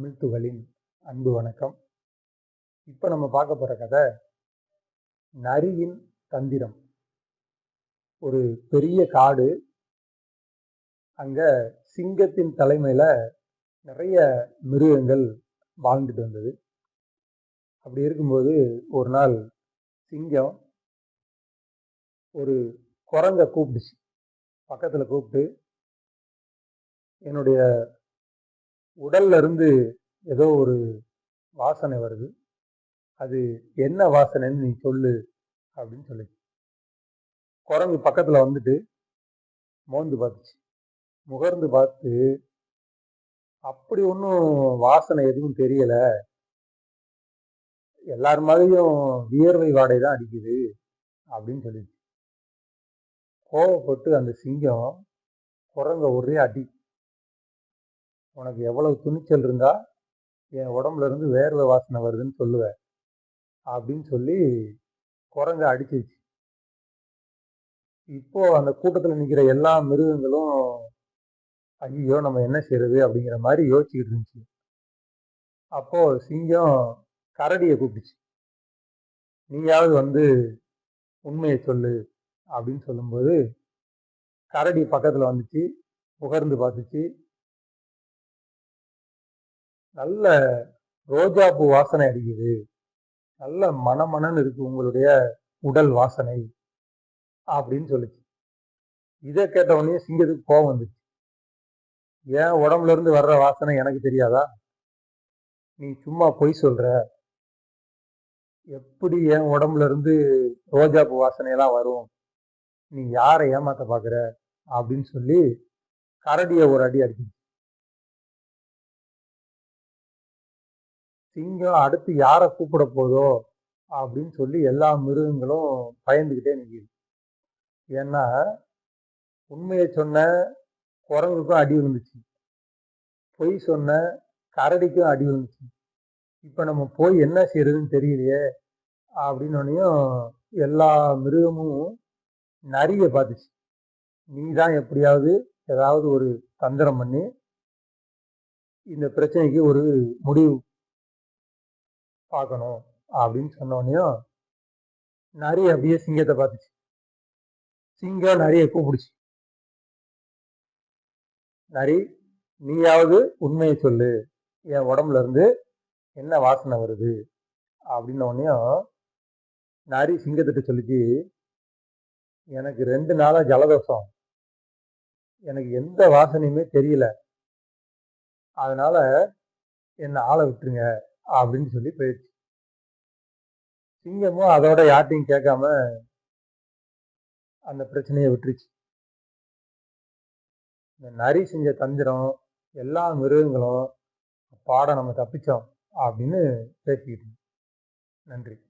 தமிழ்த்துகளின் அன்பு வணக்கம். இப்போ நம்ம பார்க்க போகிற கதை நரியின் தந்திரம். ஒரு பெரிய காடு அங்கே சிங்கத்தின் தலைமையில் நிறைய மிருகங்கள் வாழ்ந்துட்டு வந்தது. அப்படி இருக்கும்போது ஒரு நாள் சிங்கம் ஒரு குரங்கை கூப்பிடுச்சு. பக்கத்தில் கூப்பிட்டு என்னுடைய உடல்ல இருந்து ஏதோ ஒரு வாசனை வருது. அது என்ன வாசனைன்னு நீ சொல்லு அப்படின்னு சொல்லிச்சு. குரங்கு பக்கத்தில் வந்துட்டு மோந்து பார்த்துச்சு முகர்ந்து பார்த்து அப்படி ஒன்றும் வாசனை எதுவும் தெரியலை. எல்லார் மாதிரியும் வியர்வை வாடை தான் அடிக்குது. அப்படின்னு சொல்லிடுச்சு கோவப்பட்டு அந்த சிங்கம் குரங்க ஒரே அடி உனக்கு எவ்வளவு துணிச்சல் இருந்தா என் உடம்புல இருந்து வேர்வை வாசனை வருதுன்னு சொல்லுவேன் அப்படின்னு சொல்லி குரங்க அடிச்சிச்சு இப்போ அந்த கூட்டத்தில் நிற்கிற எல்லா மிருகங்களும் ஐயோ நம்ம என்ன செய்யறது அப்படிங்கிற மாதிரி யோசிச்சுக்கிட்டு இருந்துச்சு. அப்போ சிங்கம் கரடியை கூப்பிடுச்சு. நீயாவது வந்து உண்மையை சொல்லு அப்படின்னு சொல்லும்போது கரடி பக்கத்தில் வந்துச்சு புகர்ந்து பார்த்துச்சு. நல்ல ரோஜா பூ வாசனை அடிக்குது. நல்ல மணமணன்னு இருக்கு உங்களுடைய உடல் வாசனை அப்படின்னு சொல்லிச்சு. இதை கேட்ட உடனே சிங்கத்துக்கு கோபம் வந்துச்சு. ஏன் உடம்புல இருந்து வர்ற வாசனை எனக்கு தெரியாதா? நீ சும்மா பொய் சொல்ற. எப்படி என் உடம்புல இருந்து ரோஜா பூ வாசனையெல்லாம் வரும்? நீ யாரை ஏமாத்த பாக்குற? அப்படின்னு சொல்லி கரடியை ஒரு அடி அடிச்சிச்சு சிங்கம் அடுத்து யாரை கூப்பிட போதோ அப்படின்னு சொல்லி எல்லா மிருகங்களும் பயந்துக்கிட்டே நிற்கிது ஏன்னா உண்மையை சொன்ன குரங்குக்கும் அடி விழுந்துச்சு. பொய் சொன்ன கரடிக்கும் அடி விழுந்துச்சு. இப்போ நம்ம போய் என்ன செய்யறதுன்னு தெரியலையே அப்படின்னோடனையும் எல்லா மிருகமும் நிறைய பார்த்துச்சு. நீ தான் எப்படியாவது ஏதாவது ஒரு தந்திரம் பண்ணி இந்த பிரச்சனைக்கு ஒரு முடிவு பார்க்கணும் அப்படின்னு சொன்னோடனையும் நிறைய அப்படியே சிங்கத்தை பார்த்துச்சு. சிங்கம் நிறைய கூப்பிடுச்சு. நரி நீயாவது உண்மையை சொல்லு. என் உடம்புல இருந்து என்ன வாசனை வருது? அப்படின்னோடனையும் நரி சிங்கத்திட்ட சொல்லிச்சு எனக்கு ரெண்டு நாளாக ஜலதோஷம். எனக்கு எந்த வாசனையுமே தெரியல. அதனால என்னை ஆளை விட்டுருங்க. அப்படின்னு சொல்லி போயிடுச்சு. சிங்கமும் அதோட யார்ட்டையும் கேட்காம அந்த பிரச்சனையை விட்டுருச்சு. இந்த நரி செஞ்ச தந்திரம் எல்லா மிருகங்களும் பாடம் நம்ம தப்பிச்சோம் அப்படின்னு பேசிக்கிட்டு நன்றி.